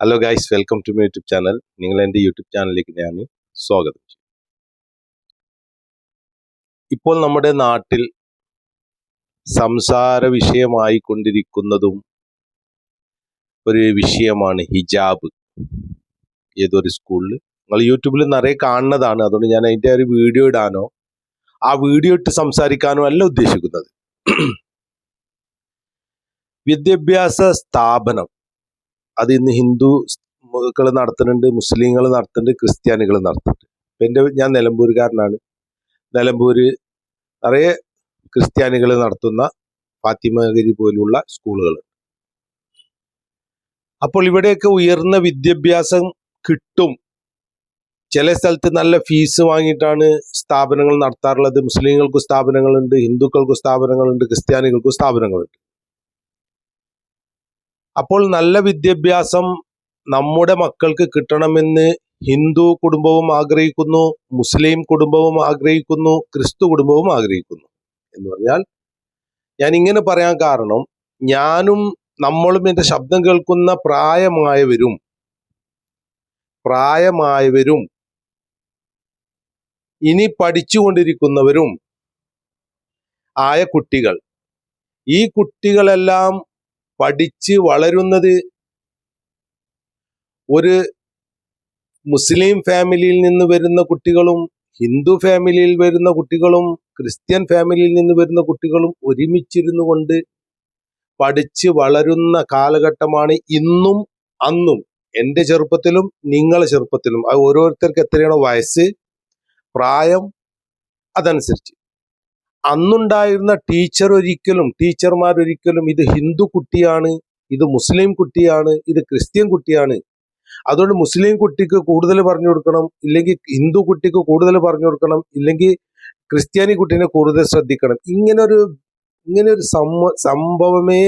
Hello guys welcome to my YouTube channel നിങ്ങൾ എന്റെ YouTube ചാനലിലേക്ക് ഞാൻ സ്വാഗതം ചെയ്യും. ഇപ്പോൾ നമ്മുടെ നാട്ടിൽ സംസാര വിഷയമായി കൊണ്ടിരിക്കുന്നതും ഒരു വിഷയമാണ് ഹിജാബ്. ഏതൊരു സ്കൂളിൽ നിങ്ങൾ യൂട്യൂബിൽ നിറയെ കാണുന്നതാണ്. അതുകൊണ്ട് ഞാൻ അതിന്റെ ഒരു വീഡിയോ ഇടാനോ ആ വീഡിയോ ഇട്ട് സംസാരിക്കാനോ അല്ല ഉദ്ദേശിക്കുന്നത്. വിദ്യാഭ്യാസ സ്ഥാപനം. അത് ഇന്ന് ഹിന്ദു കൾ നടത്തുന്നുണ്ട് മുസ്ലിങ്ങൾ നടത്തുന്നുണ്ട് ക്രിസ്ത്യാനികൾ നടത്തുന്നുണ്ട്. ഇപ്പം എന്റെ ഞാൻ നിലമ്പൂരുകാരനാണ്. നിലമ്പൂര് നിറയെ ക്രിസ്ത്യാനികൾ നടത്തുന്ന ഫാത്തിമഗിരി പോലുള്ള സ്കൂളുകൾ അപ്പോൾ ഇവിടെയൊക്കെ ഉയർന്ന വിദ്യാഭ്യാസം കിട്ടും. ചില സ്ഥലത്ത് നല്ല ഫീസ് വാങ്ങിയിട്ടാണ് സ്ഥാപനങ്ങൾ നടത്താറുള്ളത്. മുസ്ലിങ്ങൾക്ക് സ്ഥാപനങ്ങളുണ്ട് ഹിന്ദുക്കൾക്ക് സ്ഥാപനങ്ങളുണ്ട് ക്രിസ്ത്യാനികൾക്ക് സ്ഥാപനങ്ങളുണ്ട്. അപ്പോൾ നല്ല വിദ്യാഭ്യാസം നമ്മുടെ മക്കൾക്ക് കിട്ടണമെന്ന് ഹിന്ദു കുടുംബവും ആഗ്രഹിക്കുന്നു മുസ്ലിം കുടുംബവും ആഗ്രഹിക്കുന്നു ക്രിസ്തു കുടുംബവും ആഗ്രഹിക്കുന്നു എന്ന് പറഞ്ഞാൽ ഞാൻ ഇങ്ങനെ പറയാൻ കാരണം ഞാനും നമ്മളും എന്റെ ശബ്ദം കേൾക്കുന്ന പ്രായമായവരും പ്രായമായവരും ഇനി പഠിച്ചുകൊണ്ടിരിക്കുന്നവരും ആയ കുട്ടികൾ. ഈ കുട്ടികളെല്ലാം പഠിച്ച് വളരുന്നത് ഒരു മുസ്ലിം ഫാമിലിയിൽ നിന്ന് വരുന്ന കുട്ടികളും ഹിന്ദു ഫാമിലിയിൽ വരുന്ന കുട്ടികളും ക്രിസ്ത്യൻ ഫാമിലിയിൽ നിന്ന് വരുന്ന കുട്ടികളും ഒരുമിച്ചിരുന്നു കൊണ്ട് പഠിച്ച് വളരുന്ന കാലഘട്ടമാണ് ഇന്നും അന്നും. എന്റെ ചെറുപ്പത്തിലും നിങ്ങളെ ചെറുപ്പത്തിലും. അത് ഓരോരുത്തർക്ക് എത്രയാണോ വയസ്സ് പ്രായം അതനുസരിച്ച്. അന്നുണ്ടായിരുന്ന ടീച്ചർ ഒരിക്കലും ടീച്ചർമാർ ഒരിക്കലും ഇത് ഹിന്ദു കുട്ടിയാണ് ഇത് മുസ്ലിം കുട്ടിയാണ് ഇത് ക്രിസ്ത്യൻ കുട്ടിയാണ്. അതുകൊണ്ട് മുസ്ലിം കുട്ടിക്ക് കൂടുതൽ പറഞ്ഞു കൊടുക്കണം ഇല്ലെങ്കിൽ ഹിന്ദു കുട്ടിക്ക് കൂടുതൽ പറഞ്ഞു കൊടുക്കണം ഇല്ലെങ്കിൽ ക്രിസ്ത്യാനി കുട്ടീനെ കൂടുതൽ ശ്രദ്ധിക്കണം. ഇങ്ങനൊരു ഇങ്ങനെ ഒരു സംഭ സംഭവമേ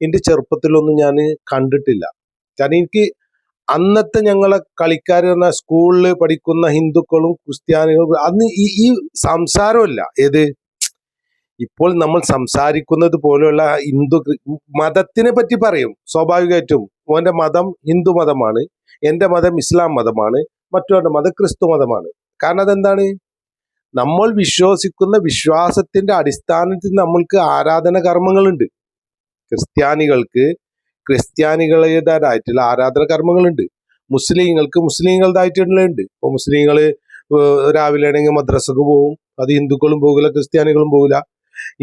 എന്റെ ചെറുപ്പത്തിലൊന്നും ഞാൻ കണ്ടിട്ടില്ല. കാരണം എനിക്ക് അന്നത്തെ ഞങ്ങളെ കളിക്കാർ എന്ന സ്കൂളിൽ പഠിക്കുന്ന ഹിന്ദുക്കളും ക്രിസ്ത്യാനികളും അന്ന് ഈ ഈ സംസാരമല്ല. ഏത്? ഇപ്പോൾ നമ്മൾ സംസാരിക്കുന്നത് പോലെയുള്ള ഹിന്ദു മതത്തിനെ പറ്റി പറയും. സ്വാഭാവികമായിട്ടും ഓന്റെ മതം ഹിന്ദു മതമാണ് എന്റെ മതം ഇസ്ലാം മതമാണ് മറ്റൊരു മതം ക്രിസ്തു മതമാണ്. കാരണം അതെന്താണ്? നമ്മൾ വിശ്വസിക്കുന്ന വിശ്വാസത്തിന്റെ അടിസ്ഥാനത്തിൽ നമ്മൾക്ക് ആരാധന കർമ്മങ്ങളുണ്ട്. ക്രിസ്ത്യാനികൾക്ക് ക്രിസ്ത്യാനികളുടേതായിട്ടുള്ള ആരാധന കർമ്മങ്ങളുണ്ട്. മുസ്ലിങ്ങൾക്ക് മുസ്ലിങ്ങളുടേതായിട്ടുള്ളുണ്ട് ഇപ്പൊ മുസ്ലിങ്ങൾ രാവിലെ ആണെങ്കിൽ മദ്രസക്ക് പോകും അത് ഹിന്ദുക്കളും പോകില്ല ക്രിസ്ത്യാനികളും പോകില്ല.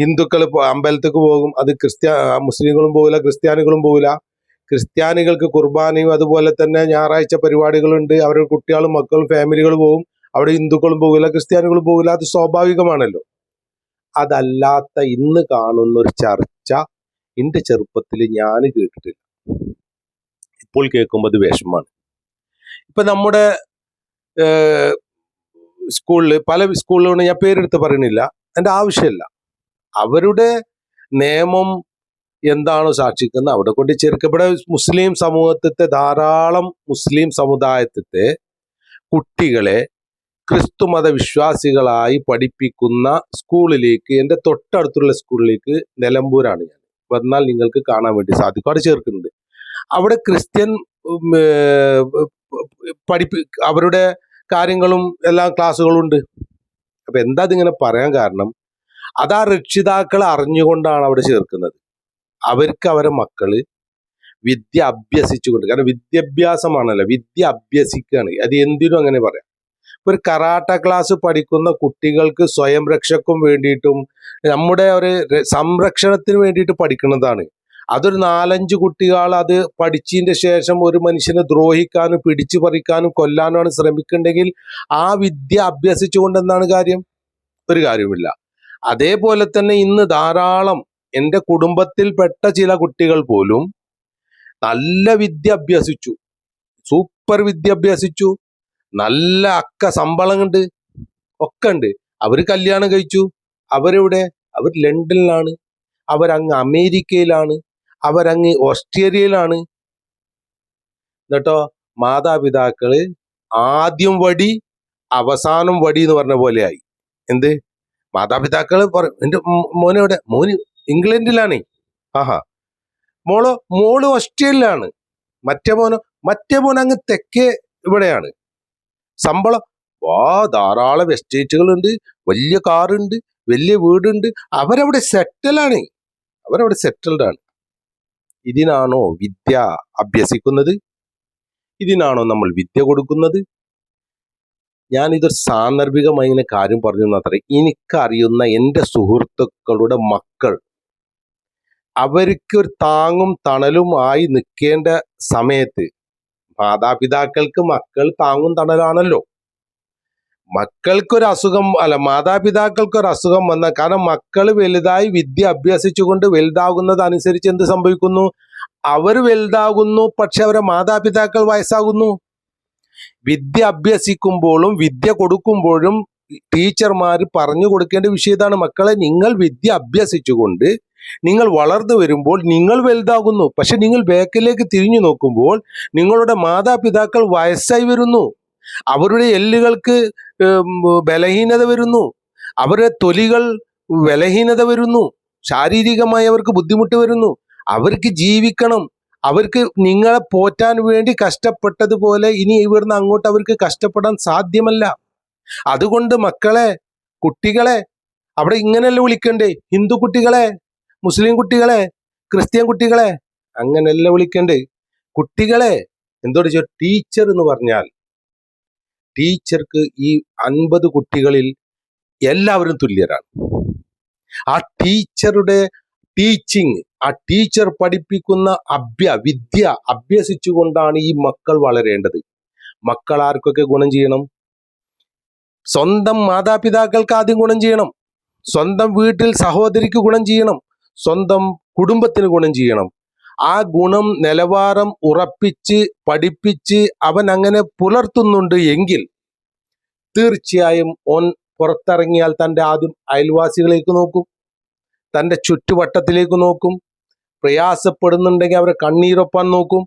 ഹിന്ദുക്കൾ അമ്പലത്തേക്ക് പോകും അത് ക്രിസ്ത്യ മുസ്ലിങ്ങളും പോകില്ല ക്രിസ്ത്യാനികളും പോകില്ല ക്രിസ്ത്യാനികൾക്ക് കുർബാനയും അതുപോലെ തന്നെ ഞായറാഴ്ച പരിപാടികളുണ്ട്. അവരുടെ കുട്ടികളും മക്കളും ഫാമിലികൾ പോകും അവിടെ ഹിന്ദുക്കളും പോകില്ല ക്രിസ്ത്യാനികളും പോകില്ല അത് സ്വാഭാവികമാണല്ലോ. അതല്ലാത്ത ഇന്ന് കാണുന്ന ഒരു ചർച്ച എന്റെ ചെറുപ്പത്തിൽ ഞാൻ കേട്ടിട്ടില്ല. ഇപ്പോൾ കേൾക്കുമ്പോൾ അത് വിഷമാണ്. ഇപ്പൊ നമ്മുടെ സ്കൂളിൽ പല സ്കൂളുകളും ഞാൻ പേരെടുത്ത് പറയണില്ല എന്റെ ആവശ്യമില്ല. അവരുടെ നിയമം എന്താണോ സാക്ഷിക്കുന്നത് അവിടെ കൊണ്ട് ചെറുക്കപ്പെടെ മുസ്ലിം സമൂഹത്തെ ധാരാളം മുസ്ലിം സമുദായത്തെ കുട്ടികളെ ക്രിസ്തുമത വിശ്വാസികളായി പഠിപ്പിക്കുന്ന സ്കൂളിലേക്ക് എന്റെ തൊട്ടടുത്തുള്ള സ്കൂളിലേക്ക് നിലമ്പൂരാണ് ഞാൻ. വന്നാൽ നിങ്ങൾക്ക് കാണാൻ വേണ്ടി സാധിക്കും. അവിടെ ചേർക്കുന്നുണ്ട്. അവിടെ ക്രിസ്ത്യൻ പഠിപ്പി അവരുടെ കാര്യങ്ങളും എല്ലാ ക്ലാസ്സുകളും ഉണ്ട് അപ്പൊ എന്താ ഇതിങ്ങനെ പറയാൻ കാരണം? അത് ആ രക്ഷിതാക്കൾ അറിഞ്ഞുകൊണ്ടാണ് അവിടെ ചേർക്കുന്നത്. അവർക്ക് അവരെ മക്കൾ വിദ്യ അഭ്യസിച്ചുകൊണ്ട് കാരണം വിദ്യാഭ്യാസമാണല്ലോ വിദ്യ അഭ്യസിക്കുകയാണ്. അത് എന്തിനും അങ്ങനെ പറയാം. ഒരു കറാട്ട ക്ലാസ് പഠിക്കുന്ന കുട്ടികൾക്ക് സ്വയം രക്ഷക്കും വേണ്ടിയിട്ടും നമ്മുടെ ഒരു സംരക്ഷണത്തിന് വേണ്ടിയിട്ട് പഠിക്കുന്നതാണ്. അതൊരു നാലഞ്ച് കുട്ടികൾ അത് പഠിച്ചതിന്റെ ശേഷം ഒരു മനുഷ്യനെ ദ്രോഹിക്കാനും പിടിച്ചു പറിക്കാനും കൊല്ലാനുമാണ് ശ്രമിക്കുന്നുണ്ടെങ്കിൽ ആ വിദ്യ അഭ്യസിച്ചുകൊണ്ട് എന്താണ് കാര്യം? ഒരു കാര്യമില്ല അതേപോലെ തന്നെ ഇന്ന് ധാരാളം എന്റെ കുടുംബത്തിൽപ്പെട്ട ചില കുട്ടികൾ പോലും നല്ല വിദ്യ അഭ്യസിച്ചു സൂപ്പർ വിദ്യ അഭ്യസിച്ചു നല്ല അക്ക ശമ്പളം ഉണ്ട് ഒക്കെ ഉണ്ട്. അവർ കല്യാണം കഴിച്ചു. അവരെവിടെ? അവർ ലണ്ടനിലാണ്. അവരങ്ങ് അമേരിക്കയിലാണ്. അവരങ്ങ് ഓസ്ട്രേലിയയിലാണ്. എന്നിട്ടോ മാതാപിതാക്കൾ ആദ്യം വടി അവസാനം വടി എന്ന് പറഞ്ഞ പോലെയായി എന്ത്? മാതാപിതാക്കൾ പറയും എന്റെ മോനെവിടെ മോന് ഇംഗ്ലണ്ടിലാണ്. ആഹാ. മോളോ മോൾ ഓസ്ട്രേലിയയിലാണ്. മറ്റേ മോനോ മറ്റേ മോൻ അങ്ങ് തെക്കേ ഇവിടെയാണ്. ശമ്പളം വാ ധാരാളം എസ്റ്റേറ്റുകളുണ്ട് വലിയ കാറുണ്ട് വലിയ വീടുണ്ട്. അവരവിടെ സെറ്റിലാണ്. അവരവിടെ സെറ്റിൽഡ് ആണ്. ഇതിനാണോ വിദ്യ അഭ്യസിക്കുന്നത്? ഇതിനാണോ നമ്മൾ വിദ്യ കൊടുക്കുന്നത്? ഞാനിതൊരു സാന്ദർഭികമായി ഇങ്ങനെ കാര്യം പറഞ്ഞു എന്നത്ര എനിക്കറിയുന്ന എന്റെ സുഹൃത്തുക്കളുടെ മക്കൾ അവർക്ക് ഒരു താങ്ങും തണലും ആയി നിൽക്കേണ്ട സമയത്ത് മാതാപിതാക്കൾക്ക് മക്കൾ താങ്ങും തണലാണല്ലോ. മക്കൾക്കൊരു അസുഖം അല്ല മാതാപിതാക്കൾക്കൊരു അസുഖം വന്ന കാരണം മക്കൾ വലുതായി വിദ്യ അഭ്യസിച്ചുകൊണ്ട് വലുതാകുന്നത് അനുസരിച്ച് എന്ത് സംഭവിക്കുന്നു? അവർ വലുതാകുന്നു പക്ഷെ അവരെ മാതാപിതാക്കൾ വയസ്സാകുന്നു. വിദ്യ അഭ്യസിക്കുമ്പോഴും വിദ്യ കൊടുക്കുമ്പോഴും ടീച്ചർമാർ പറഞ്ഞു കൊടുക്കേണ്ട വിഷയം ഇതാണ്. മക്കളെ നിങ്ങൾ വിദ്യ അഭ്യസിച്ചുകൊണ്ട് നിങ്ങൾ വളർന്നു വരുമ്പോൾ നിങ്ങൾ വലുതാകുന്നു. പക്ഷെ നിങ്ങൾ ബേക്കിലേക്ക് തിരിഞ്ഞു നോക്കുമ്പോൾ നിങ്ങളുടെ മാതാപിതാക്കൾ വയസ്സായി വരുന്നു. അവരുടെ എല്ലുകൾക്ക് ബലഹീനത വരുന്നു. അവരുടെ തൊലികൾ ബലഹീനത വരുന്നു. ശാരീരികമായി അവർക്ക് ബുദ്ധിമുട്ട് വരുന്നു. അവർക്ക് ജീവിക്കണം. അവർക്ക് നിങ്ങളെ പോറ്റാൻ വേണ്ടി കഷ്ടപ്പെട്ടതുപോലെ ഇനി ഇവിടുന്ന് അങ്ങോട്ട് അവർക്ക് കഷ്ടപ്പെടാൻ സാധ്യമല്ല. അതുകൊണ്ട് മക്കളെ കുട്ടികളെ അവിടെ ഇങ്ങനെയല്ല വിളിക്കണ്ടേ? ഹിന്ദു കുട്ടികളെ മുസ്ലിം കുട്ടികളെ ക്രിസ്ത്യൻ കുട്ടികളെ അങ്ങനെയല്ല വിളിക്കണ്ടേ? കുട്ടികളെ എന്തോട് ടീച്ചർ എന്ന് പറഞ്ഞാൽ ടീച്ചർക്ക് ഈ അൻപത് കുട്ടികളിൽ എല്ലാവരും തുല്യരാണ്. ആ ടീച്ചറുടെ ടീച്ചിങ് ആ ടീച്ചർ പഠിപ്പിക്കുന്ന അഭ്യ വിദ്യ അഭ്യസിച്ചുകൊണ്ടാണ് ഈ മക്കൾ വളരേണ്ടത്. മക്കൾ ആർക്കൊക്കെ ഗുണം ചെയ്യണം. സ്വന്തം മാതാപിതാക്കൾക്ക് ആദ്യം ഗുണം ചെയ്യണം. സ്വന്തം വീട്ടിൽ സഹോദരിക്ക് ഗുണം ചെയ്യണം. സ്വന്തം കുടുംബത്തിന് ഗുണം ചെയ്യണം. ആ ഗുണം നിലവാരം ഉറപ്പിച്ച് പഠിപ്പിച്ച് അവൻ അങ്ങനെ പുലർത്തുന്നുണ്ട് എങ്കിൽ തീർച്ചയായും ഓൻ പുറത്തിറങ്ങിയാൽ തന്റെ ആദ്യം അയൽവാസികളേക്ക് നോക്കും. തന്റെ ചുറ്റുവട്ടത്തിലേക്ക് നോക്കും. പ്രയാസപ്പെടുന്നുണ്ടെങ്കിൽ അവരെ കണ്ണീരൊപ്പാൻ നോക്കും.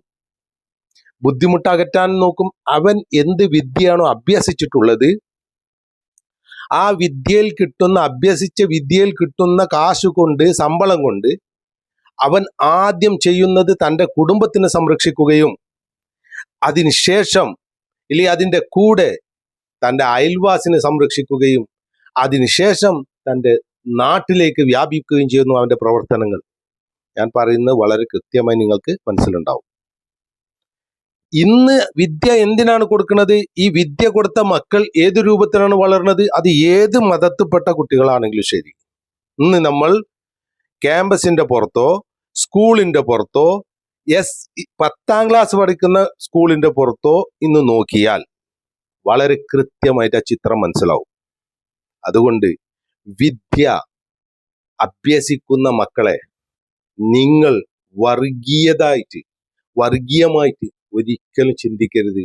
ബുദ്ധിമുട്ട് അകറ്റാൻ നോക്കും. അവൻ എന്ത് വിദ്യയാണോ അഭ്യസിച്ചിട്ടുള്ളത് ആ വിദ്യയിൽ കിട്ടുന്ന അഭ്യസിച്ച വിദ്യയിൽ കിട്ടുന്ന കാശ് കൊണ്ട് ശമ്പളം കൊണ്ട് അവൻ ആദ്യം ചെയ്യുന്നത് തന്റെ കുടുംബത്തിനെ സംരക്ഷിക്കുകയും അതിനുശേഷം ഇല്ലെങ്കിൽ അതിന്റെ കൂടെ തന്റെ അയൽവാസിനെ സംരക്ഷിക്കുകയും അതിനുശേഷം തന്റെ നാട്ടിലേക്ക് വ്യാപിക്കുകയും ചെയ്യുന്നു അവന്റെ പ്രവർത്തനങ്ങൾ. ഞാൻ പറയുന്നത് വളരെ കൃത്യമായി നിങ്ങൾക്ക് മനസ്സിലുണ്ടാവും. ഇന്ന് വിദ്യ എന്തിനാണ് കൊടുക്കുന്നത്? ഈ വിദ്യ കൊടുത്ത മക്കൾ ഏത് രൂപത്തിലാണ് വളർന്നത്? അത് ഏത് മതത്തിൽപ്പെട്ട കുട്ടികളാണെങ്കിലും ശരി. ഇന്ന് നമ്മൾ ക്യാമ്പസിന്റെ പുറത്തോ സ്കൂളിന്റെ പുറത്തോ എസ് പത്താം ക്ലാസ് പഠിക്കുന്ന സ്കൂളിന്റെ പുറത്തോ ഇന്ന് നോക്കിയാൽ വളരെ കൃത്യമായിട്ട് ആ ചിത്രം മനസ്സിലാവും. അതുകൊണ്ട് വിദ്യ അഭ്യസിക്കുന്ന മക്കളെ നിങ്ങൾ വർഗീയതായിട്ട് വർഗീയമായിട്ട് ഒരിക്കലും ചിന്തിക്കരുത്.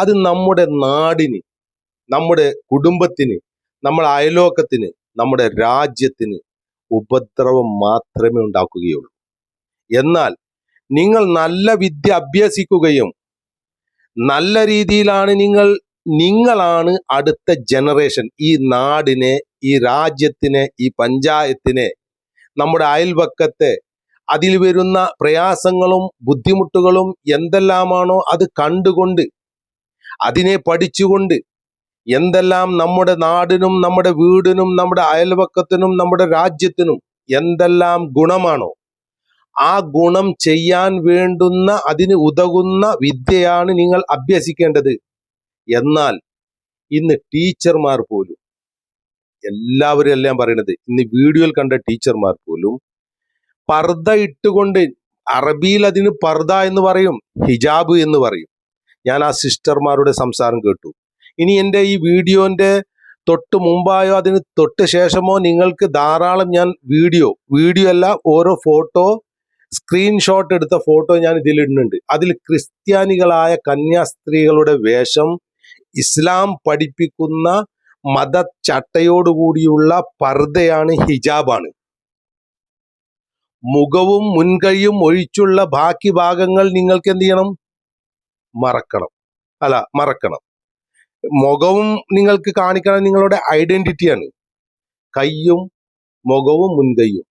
അത് നമ്മുടെ നാടിന് നമ്മുടെ കുടുംബത്തിന് നമ്മുടെ അയലോക്കത്തിന് നമ്മുടെ രാജ്യത്തിന് ഉപദ്രവം മാത്രമേ ഉണ്ടാക്കുകയുള്ളൂ. എന്നാൽ നിങ്ങൾ നല്ല വിദ്യ അഭ്യസിക്കുകയും നല്ല രീതിയിലാണ് നിങ്ങൾ നിങ്ങളാണ് അടുത്ത ജനറേഷൻ ഈ നാടിനെ ഈ രാജ്യത്തിനെ ഈ പഞ്ചായത്തിനെ നമ്മുടെ അയൽവക്കത്തെ അതിൽ വരുന്ന പ്രയാസങ്ങളും ബുദ്ധിമുട്ടുകളും എന്തെല്ലാമാണോ അത് കണ്ടുകൊണ്ട് അതിനെ പഠിച്ചുകൊണ്ട് എന്തെല്ലാം നമ്മുടെ നാടിനും നമ്മുടെ വീടിനും നമ്മുടെ അയൽവക്കത്തിനും നമ്മുടെ രാജ്യത്തിനും എന്തെല്ലാം ഗുണമാണോ ആ ഗുണം ചെയ്യാൻ വേണ്ടുന്ന അതിന് ഉതകുന്ന വിദ്യയാണ് നിങ്ങൾ അഭ്യസിക്കേണ്ടത്. എന്നാൽ ഇന്ന് ടീച്ചർമാർ പോലും എല്ലാവരും എല്ലാം പറയണത്? ഇന്ന് വീഡിയോയിൽ കണ്ട ടീച്ചർമാർ പോലും പർദ്ദ ഇട്ടുകൊണ്ട് അറബിയിൽ അതിന് പർദ്ദ എന്ന് പറയും ഹിജാബ് എന്ന് പറയും. ഞാൻ ആ സിസ്റ്റർമാരുടെ സംസാരം കേട്ടു. ഇനി എന്റെ ഈ വീഡിയോന്റെ തൊട്ട് മുമ്പായോ അതിന് തൊട്ട് ശേഷമോ നിങ്ങൾക്ക് ധാരാളം ഞാൻ വീഡിയോ വീഡിയോ അല്ല ഓരോ ഫോട്ടോ സ്ക്രീൻഷോട്ട് എടുത്ത ഫോട്ടോ ഞാൻ ഇതിൽ ഇടുന്നുണ്ട് അതിൽ ക്രിസ്ത്യാനികളായ കന്യാസ്ത്രീകളുടെ വേഷം ഇസ്ലാം പഠിപ്പിക്കുന്ന മതച്ചട്ടയോടുകൂടിയുള്ള പർദ്ദയാണ് ഹിജാബാണ്. മുഖവും മുൻകൈയും ഒഴിച്ചുള്ള ബാക്കി ഭാഗങ്ങൾ നിങ്ങൾക്ക് എന്ത് ചെയ്യണം? മറക്കണം. അല്ല മറക്കണം. മുഖവും നിങ്ങൾക്ക് കാണിക്കണം നിങ്ങളുടെ ഐഡന്റിറ്റിയാണ് കയ്യും മുഖവും മുൻകൈയും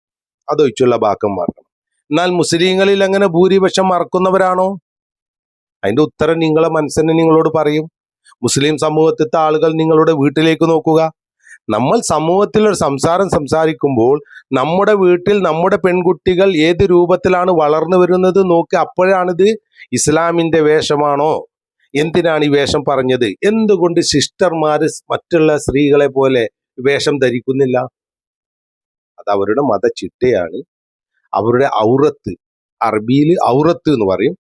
അതൊഴിച്ചുള്ള ഭാഗം മറക്കണം. എന്നാൽ മുസ്ലിങ്ങളിൽ അങ്ങനെ ഭൂരിപക്ഷം മറക്കുന്നവരാണോ? അതിന്റെ ഉത്തരം നിങ്ങളെ മനസ്സിനെ നിങ്ങളോട് പറയും. മുസ്ലിം സമൂഹത്തിലത്തെ ആളുകൾ നിങ്ങളുടെ വീട്ടിലേക്ക് നോക്കുക. നമ്മൾ സമൂഹത്തിൽ ഒരു സംസാരം സംസാരിക്കുമ്പോൾ നമ്മുടെ വീട്ടിൽ നമ്മുടെ പെൺകുട്ടികൾ ഏത് രൂപത്തിലാണ് വളർന്നു വരുന്നത് നോക്കി അപ്പോഴാണിത് ഇസ്ലാമിന്റെ വേഷമാണോ? എന്തിനാണ് ഈ വേഷം പറഞ്ഞത്? എന്തുകൊണ്ട് സിസ്റ്റർമാർ മറ്റുള്ള സ്ത്രീകളെ പോലെ വേഷം ധരിക്കുന്നില്ല? അത് അവരുടെ മതചിട്ടയാണ്. അവരുടെ ഔറത്ത് അറബിയിൽ ഔറത്ത് എന്ന് പറയും.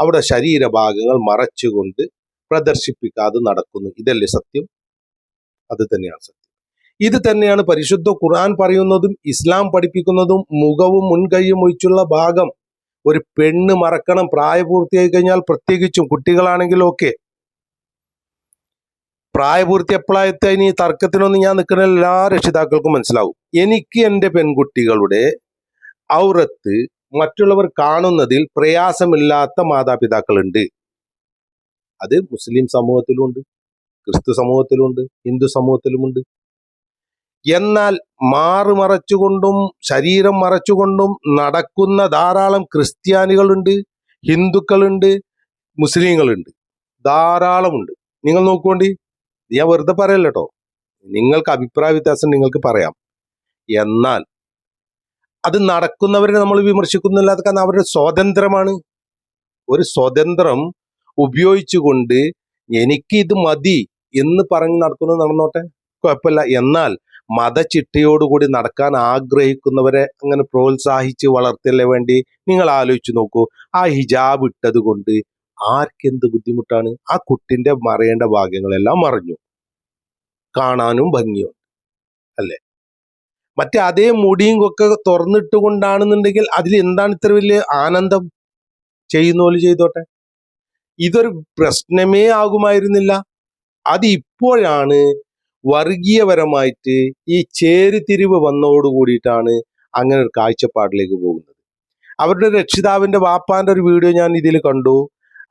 അവിടെ ശരീരഭാഗങ്ങൾ മറച്ചുകൊണ്ട് പ്രദർശിപ്പിക്കാതെ നടക്കുന്നു. ഇതല്ലേ സത്യം? അത് തന്നെയാണ് സത്യം. ഇത് തന്നെയാണ് പരിശുദ്ധ ഖുർആൻ പറയുന്നതും ഇസ്ലാം പഠിപ്പിക്കുന്നതും മുഖവും മുൻകൈയും ഒഴിച്ചുള്ള ഭാഗം. ഒരു പെണ്ണ് മറക്കണം പ്രായപൂർത്തിയായി കഴിഞ്ഞാൽ പ്രത്യേകിച്ചും കുട്ടികളാണെങ്കിലും ഒക്കെ. പ്രായപൂർത്തി എപ്പോഴായത്തെ ഇനി തർക്കത്തിനൊന്നും ഞാൻ നിൽക്കുന്ന എല്ലാ രക്ഷിതാക്കൾക്കും മനസ്സിലാവും. എനിക്ക് എന്റെ പെൺകുട്ടികളുടെ ഔറത്ത് മറ്റുള്ളവർ കാണുന്നതിൽ പ്രയാസമില്ലാത്ത മാതാപിതാക്കളുണ്ട്. അത് മുസ്ലിം സമൂഹത്തിലുമുണ്ട് ക്രിസ്തു സമൂഹത്തിലുമുണ്ട് ഹിന്ദു സമൂഹത്തിലുമുണ്ട്. എന്നാൽ മാറ് മറച്ചുകൊണ്ടും ശരീരം മറച്ചുകൊണ്ടും നടക്കുന്ന ധാരാളം ക്രിസ്ത്യാനികളുണ്ട് ഹിന്ദുക്കളുണ്ട് മുസ്ലിങ്ങളുണ്ട്. ധാരാളമുണ്ട്. നിങ്ങൾ നോക്കുകൊണ്ടി ഞാൻ വെറുതെ പറയല്ല കേട്ടോ നിങ്ങൾക്ക് അഭിപ്രായ വ്യത്യാസം നിങ്ങൾക്ക് പറയാം. എന്നാൽ അത് നടക്കുന്നവരെ നമ്മൾ വിമർശിക്കുന്നില്ല അതൊക്കെ അവരുടെ സ്വാതന്ത്ര്യമാണ് ഒരു സ്വതന്ത്രം ഉപയോഗിച്ചുകൊണ്ട് എനിക്ക് ഇത് മതി എന്ന് പറഞ്ഞ് നടക്കുന്നത് നടന്നോട്ടെ? കുഴപ്പമില്ല. എന്നാൽ മതചിട്ടയോടുകൂടി നടക്കാൻ ആഗ്രഹിക്കുന്നവരെ അങ്ങനെ പ്രോത്സാഹിച്ച് വളർത്തല്ലേ വേണ്ടി നിങ്ങൾ ആലോചിച്ച് നോക്കൂ. ആ ഹിജാബ് ഇട്ടത് കൊണ്ട് ആർക്കെന്ത് ബുദ്ധിമുട്ടാണ്? ആ കുട്ടിന്റെ മറയേണ്ട ഭാഗ്യങ്ങളെല്ലാം മറിഞ്ഞു. കാണാനും ഭംഗിയുണ്ട്. അല്ലേ? മറ്റേ അതേ മുടിയും ഒക്കെ തുറന്നിട്ട് കൊണ്ടാണെന്നുണ്ടെങ്കിൽ അതിൽ എന്താണ് ഇത്ര വലിയ ആനന്ദം? ചെയ്യുന്ന പോലെ ചെയ്തോട്ടെ. ഇതൊരു പ്രശ്നമേ ആകുമായിരുന്നില്ല. അത് ഇപ്പോഴാണ് വർഗീയപരമായിട്ട് ഈ ചേരിതിരിവ് വന്നതോട് കൂടിയിട്ടാണ് അങ്ങനെ ഒരു കാഴ്ചപ്പാടിലേക്ക് പോകുന്നത്. അവരുടെ രക്ഷിതാവിന്റെ വാപ്പാന്റെ ഒരു വീഡിയോ ഞാൻ ഇതിൽ കണ്ടു.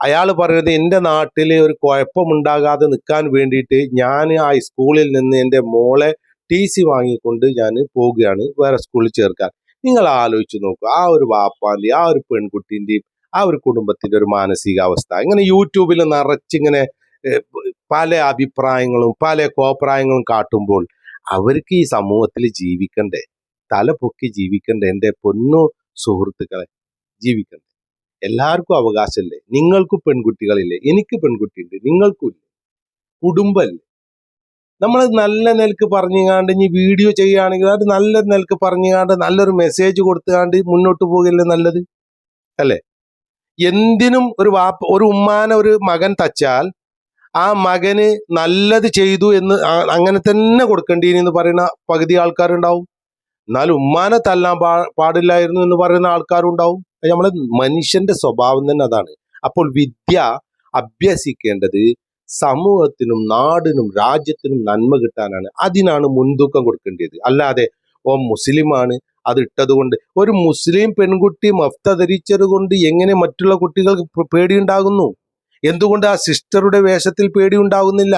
അയാൾ പറയുന്നത് എന്റെ നാട്ടിൽ ഒരു കുഴപ്പമുണ്ടാകാതെ നിൽക്കാൻ വേണ്ടിയിട്ട് ഞാൻ ആ സ്കൂളിൽ നിന്ന് എന്റെ മോളെ ടി സി വാങ്ങിക്കൊണ്ട് ഞാൻ പോവുകയാണ് വേറെ സ്കൂളിൽ ചേർക്കാൻ. നിങ്ങൾ ആലോചിച്ച് നോക്കുക ആ ഒരു വാപ്പാന്റെയും ആ ഒരു പെൺകുട്ടിന്റെയും ആ ഒരു കുടുംബത്തിന്റെ ഒരു മാനസികാവസ്ഥ. ഇങ്ങനെ യൂട്യൂബിൽ നിറച്ചിങ്ങനെ പല അഭിപ്രായങ്ങളും പല കോപ്രായങ്ങളും കാട്ടുമ്പോൾ അവർക്ക് ഈ സമൂഹത്തിൽ ജീവിക്കണ്ടേ? തല പൊക്കി ജീവിക്കണ്ടേ? എന്റെ പൊന്നു സുഹൃത്തുക്കളെ ജീവിക്കണ്ടേ? എല്ലാവർക്കും അവകാശമല്ലേ? നിങ്ങൾക്കും പെൺകുട്ടികളില്ലേ? എനിക്ക് പെൺകുട്ടിയുണ്ട് നിങ്ങൾക്കും ഇല്ലേ? കുടുംബമല്ലേ? നമ്മൾ നല്ല നിലയ്ക്ക് പറഞ്ഞുകാണ്ട് ഇനി വീഡിയോ ചെയ്യുകയാണെങ്കിൽ അത് നല്ല നിലയ്ക്ക് പറഞ്ഞുകാണ്ട് നല്ലൊരു മെസ്സേജ് കൊടുത്തുകാണ്ട് മുന്നോട്ട് പോകില്ലേ നല്ലത്? അല്ലേ? എന്തിനും ഒരു വാപ്പ ഒരു ഉമ്മാനെ ഒരു മകൻ തച്ചാൽ ആ മകന് നല്ലത് ചെയ്തു എന്ന് അങ്ങനെ തന്നെ കൊടുക്കേണ്ടീനി എന്ന് പറയുന്ന പകുതി ആൾക്കാരുണ്ടാവും. എന്നാൽ ഉമ്മാനെ തല്ലാൻ പാ പാടില്ലായിരുന്നു എന്ന് പറയുന്ന ആൾക്കാരുണ്ടാവും. അത് നമ്മളെ മനുഷ്യന്റെ സ്വഭാവം തന്നെ അതാണ്. അപ്പോൾ വിദ്യ അഭ്യസിക്കേണ്ടത് സമൂഹത്തിനും നാടിനും രാജ്യത്തിനും നന്മ കിട്ടാനാണ്. അതിനാണ് മുൻതൂക്കം കൊടുക്കേണ്ടത് അല്ലാതെ ഓ മുസ്ലിമാണ് അത് ഇട്ടത് കൊണ്ട് ഒരു മുസ്ലിം പെൺകുട്ടി മഫ്ത ധരിച്ചത് കൊണ്ട് എങ്ങനെ മറ്റുള്ള കുട്ടികൾക്ക് പേടി പേടിയുണ്ടാകുന്നു? എന്തുകൊണ്ട് ആ സിസ്റ്ററുടെ വേഷത്തിൽ പേടിയുണ്ടാകുന്നില്ല?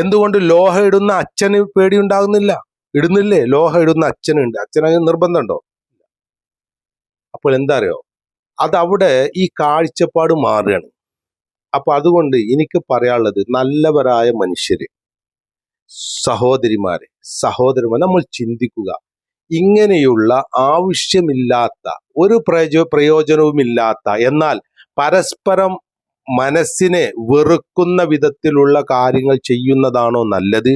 എന്തുകൊണ്ട് ലോഹ ഇടുന്ന അച്ഛന് പേടിയുണ്ടാകുന്നില്ല? ഇടുന്നില്ലേ? ലോഹ ഇടുന്ന അച്ഛനുണ്ട്. അച്ഛന നിർബന്ധമുണ്ടോ? അപ്പോൾ എന്താ അറിയോ അതവിടെ ഈ കാഴ്ചപ്പാട് മാറുകയാണ്. അപ്പൊ അതുകൊണ്ട് എനിക്ക് പറയാനുള്ളത് നല്ലവരായ മനുഷ്യര് സഹോദരിമാരെ സഹോദരന്മാർ നമ്മൾ ചിന്തിക്കുക. ഇങ്ങനെയുള്ള ആവശ്യമില്ലാത്ത ഒരു പ്രയോ പ്രയോജനവുമില്ലാത്ത എന്നാൽ പരസ്പരം മനസ്സിനെ വെറുക്കുന്ന വിധത്തിലുള്ള കാര്യങ്ങൾ ചെയ്യുന്നതാണോ നല്ലത്?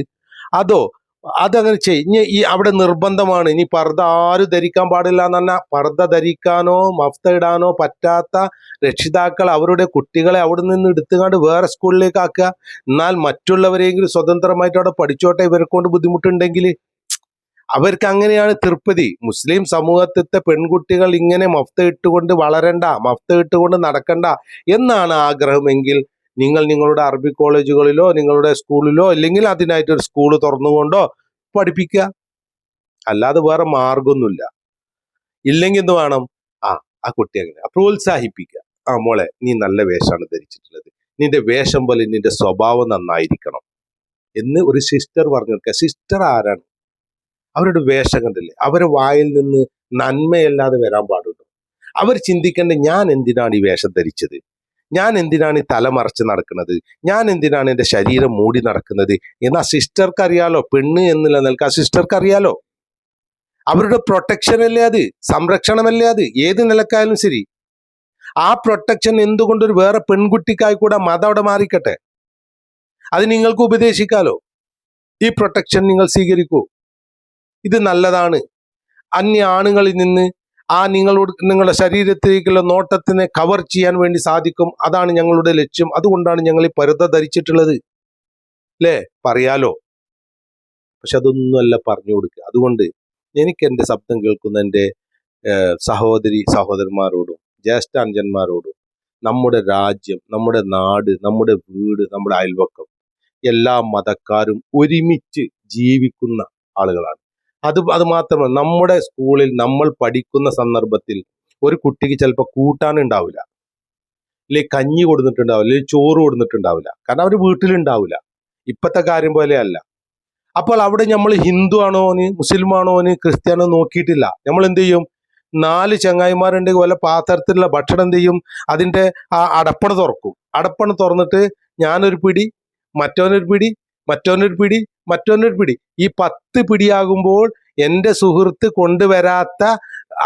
അതോ അതങ്ങനെ ചെയ് ഈ അവിടെ നിർബന്ധമാണ് ഇനി പർദ്ദ ആരും ധരിക്കാൻ പാടില്ല എന്ന് പറഞ്ഞാൽ പർദ്ദ ധരിക്കാനോ മഫ്ത ഇടാനോ പറ്റാത്ത രക്ഷിതാക്കൾ അവരുടെ കുട്ടികളെ അവിടെ നിന്ന് എടുത്തുകൊണ്ട് വേറെ സ്കൂളിലേക്ക് ആക്കുക. എന്നാൽ മറ്റുള്ളവരെങ്കിലും സ്വതന്ത്രമായിട്ട് അവിടെ പഠിച്ചോട്ടെ ഇവരെ കൊണ്ട് ബുദ്ധിമുട്ടുണ്ടെങ്കിൽ അവർക്ക് അങ്ങനെയാണ് തൃപ്തി മുസ്ലിം സമൂഹത്തിലത്തെ പെൺകുട്ടികൾ ഇങ്ങനെ മഫ്ത ഇട്ടുകൊണ്ട് വളരണ്ട മഫ്ത ഇട്ടുകൊണ്ട് നടക്കണ്ട എന്നാണ് ആഗ്രഹമെങ്കിൽ നിങ്ങൾ നിങ്ങളുടെ അറബി കോളേജുകളിലോ നിങ്ങളുടെ സ്കൂളിലോ അല്ലെങ്കിൽ അതിനായിട്ട് ഒരു സ്കൂൾ തുറന്നുകൊണ്ടോ പഠിപ്പിക്കുക. അല്ലാതെ വേറെ മാർഗമൊന്നുമില്ല. ഇല്ലെങ്കിൽ എന്ത് വേണം ആ ആ കുട്ടി അങ്ങനെ പ്രോത്സാഹിപ്പിക്കുക. ആ മോളെ നീ നല്ല വേഷമാണ് ധരിച്ചിട്ടുള്ളത്. നിന്റെ വേഷം പോലെ നിന്റെ സ്വഭാവം നന്നായിരിക്കണം എന്ന് ഒരു സിസ്റ്റർ പറഞ്ഞു കൊടുക്കുക. സിസ്റ്റർ ആരാണ്? അവരുടെ വേഷം കണ്ടില്ലേ? അവരെ വായിൽ നിന്ന് നന്മയല്ലാതെ വരാൻ പാടുള്ളൂ അവർ ചിന്തിക്കേണ്ട ഞാൻ എന്തിനാണ് ഈ വേഷം ധരിച്ചത്? ഞാൻ എന്തിനാണ് ഈ തല മറച്ച് നടക്കുന്നത്? ഞാൻ എന്തിനാണ് എന്റെ ശരീരം മൂടി നടക്കുന്നത്? എന്ന് ആ സിസ്റ്റർക്ക് അറിയാലോ? പെണ്ണ് എന്നുള്ള നിലയ്ക്ക് ആ സിസ്റ്റർക്ക് അറിയാലോ? അവരുടെ പ്രൊട്ടക്ഷൻ അല്ലേ അത്? സംരക്ഷണമല്ലേ അത്? ഏത് നിലക്കായാലും ശരി. ആ പ്രൊട്ടക്ഷൻ എന്തുകൊണ്ടൊരു വേറെ പെൺകുട്ടിക്കായി കൂടെ മതം അവിടെ മാറിക്കട്ടെ? അത് നിങ്ങൾക്ക് ഉപദേശിക്കാലോ? ഈ പ്രൊട്ടക്ഷൻ നിങ്ങൾ സ്വീകരിക്കൂ. ഇത് നല്ലതാണ്. അന്യ ആണുങ്ങളിൽ നിന്ന് ആ നിങ്ങളോട് നിങ്ങളുടെ ശരീരത്തിലേക്കുള്ള നോട്ടത്തിനെ കവർ ചെയ്യാൻ വേണ്ടി സാധിക്കും. അതാണ് ഞങ്ങളുടെ ലക്ഷ്യം. അതുകൊണ്ടാണ് ഞങ്ങൾ ഈ പരുത ധരിച്ചിട്ടുള്ളത്. അല്ലേ പറയാലോ? പക്ഷെ അതൊന്നുമല്ല പറഞ്ഞു കൊടുക്കുക. അതുകൊണ്ട് എനിക്ക് എന്റെ ശബ്ദം കേൾക്കുന്ന എന്റെ സഹോദരി സഹോദരന്മാരോടും ജ്യേഷ്ഠാഞ്ചന്മാരോടും നമ്മുടെ രാജ്യം നമ്മുടെ നാട് നമ്മുടെ വീട് നമ്മുടെ അയൽവക്കം എല്ലാ മതക്കാരും ഒരുമിച്ച് ജീവിക്കുന്ന ആളുകളാണ്. അത് അത് മാത്രമല്ല നമ്മുടെ സ്കൂളിൽ നമ്മൾ പഠിക്കുന്ന സന്ദർഭത്തിൽ ഒരു കുട്ടിക്ക് ചിലപ്പോൾ കൂട്ടാനുണ്ടാവില്ല അല്ലെങ്കിൽ കഞ്ഞി കൊടുത്തിട്ടുണ്ടാവില്ല അല്ലെങ്കിൽ ചോറ് കൊടുത്തിട്ടുണ്ടാവില്ല കാരണം അവർ വീട്ടിലുണ്ടാവില്ല. ഇപ്പോഴത്തെ കാര്യം പോലെയല്ല അപ്പോൾ അവിടെ നമ്മൾ ഹിന്ദു ആണോ ഓന് മുസ്ലിം ആണോ ഓന് ക്രിസ്ത്യാനോ നോക്കിയിട്ടില്ല. നമ്മൾ എന്ത് ചെയ്യും? നാല് ചങ്ങായിമാരുണ്ടെങ്കിൽ വല്ല പാത്രത്തിലുള്ള ഭക്ഷണം എന്ത് ചെയ്യും? അതിന്റെ ആ അടപ്പണ തുറക്കും. അടപ്പണ തുറന്നിട്ട് ഞാനൊരു പിടി മറ്റവനൊരു പിടി മറ്റോനൊരു പിടി മറ്റൊന്നൊരു പിടി. ഈ പത്ത് പിടിയാകുമ്പോൾ എന്റെ സുഹൃത്ത് കൊണ്ടുവരാത്ത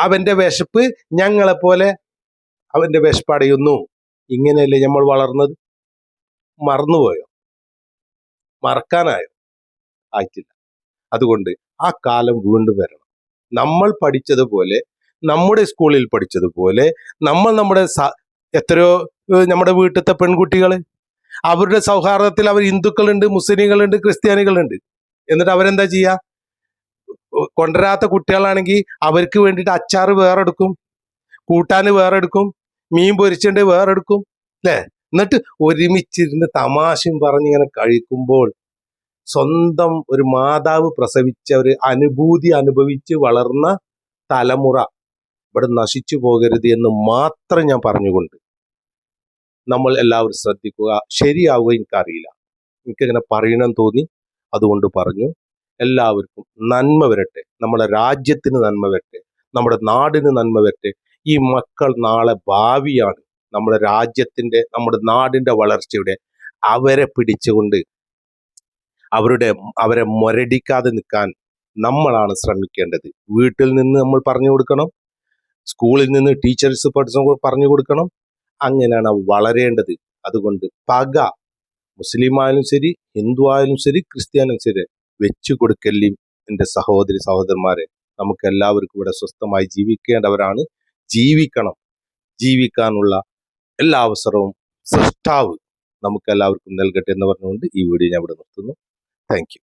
അവന്റെ വിശപ്പ് ഞങ്ങളെപ്പോലെ അവന്റെ അവന്റെ വിശപ്പ് അടയുന്നു. ഇങ്ങനെയല്ലേ നമ്മൾ വളർന്നത്? മറന്നുപോയോ? മറക്കാനായോ? ആയിട്ടില്ല. അതുകൊണ്ട് ആ കാലം വീണ്ടും വരണം. നമ്മൾ പഠിച്ചതുപോലെ നമ്മുടെ സ്കൂളിൽ പഠിച്ചതുപോലെ നമ്മൾ നമ്മുടെ എത്രയോ നമ്മുടെ വീട്ടിലത്തെ പെൺകുട്ടികൾ അവരുടെ സൗഹാർദ്ദത്തിൽ അവർ ഹിന്ദുക്കളുണ്ട് മുസ്ലിങ്ങളുണ്ട് ക്രിസ്ത്യാനികളുണ്ട്. എന്നിട്ട് അവരെന്താ ചെയ്യുക കൊണ്ടുവരാത്ത കുട്ടികളാണെങ്കിൽ അവർക്ക് വേണ്ടിയിട്ട് അച്ചാറ് വേറെ എടുക്കും കൂട്ടാന് വേറെ എടുക്കും മീൻ പൊരിച്ചിട്ട് വേറെ എടുക്കും അല്ലേ? എന്നിട്ട് ഒരുമിച്ചിരുന്ന് തമാശയും പറഞ്ഞിങ്ങനെ കഴിക്കുമ്പോൾ സ്വന്തം ഒരു മാതാവ് പ്രസവിച്ച ഒരു അനുഭൂതി അനുഭവിച്ച് വളർന്ന തലമുറ ഇവിടെ നശിച്ചു പോകരുത് എന്ന് മാത്രം ഞാൻ പറഞ്ഞുകൊണ്ട് നമ്മൾ എല്ലാവരും ശ്രദ്ധിക്കുക. ശരിയാവുക എനിക്കറിയില്ല. എനിക്കിങ്ങനെ പറയണം തോന്നി. അതുകൊണ്ട് പറഞ്ഞു. എല്ലാവർക്കും നന്മ വരട്ടെ. നമ്മുടെ രാജ്യത്തിന് നന്മ വരട്ടെ. നമ്മുടെ നാടിന് നന്മ വരട്ടെ. ഈ മക്കൾ നാളെ ഭാവിയാണ്. നമ്മുടെ രാജ്യത്തിന്റെ നമ്മുടെ നാടിന്റെ വളർച്ചയുടെ അവരെ പിടിച്ചുകൊണ്ട് അവരുടെ അവരെ മുരടിക്കാതെ നിൽക്കാൻ നമ്മളാണ് ശ്രമിക്കേണ്ടത്. വീട്ടിൽ നിന്ന് നമ്മൾ പറഞ്ഞു കൊടുക്കണം. സ്കൂളിൽ നിന്ന് ടീച്ചേഴ്സ് പഠിച്ച പറഞ്ഞു കൊടുക്കണം. അങ്ങനെയാണ് വളരേണ്ടത്. അതുകൊണ്ട് പക മുസ്ലിം ആയാലും ശരി ഹിന്ദു ആയാലും ശരി ക്രിസ്ത്യാനും ശരി വെച്ചു കൊടുക്കല്ലേ എന്റെ സഹോദരി സഹോദരന്മാരെ നമുക്ക് എല്ലാവർക്കും ഇവിടെ സ്വസ്ഥമായി ജീവിക്കേണ്ടവരാണ്. ജീവിക്കണം. ജീവിക്കാനുള്ള എല്ലാ അവസരവും സൃഷ്ടാവ് നമുക്ക് എല്ലാവർക്കും നൽകട്ടെ എന്ന് പറഞ്ഞുകൊണ്ട് ഈ വീഡിയോ ഞാൻ ഇവിടെ നിർത്തുന്നു. താങ്ക്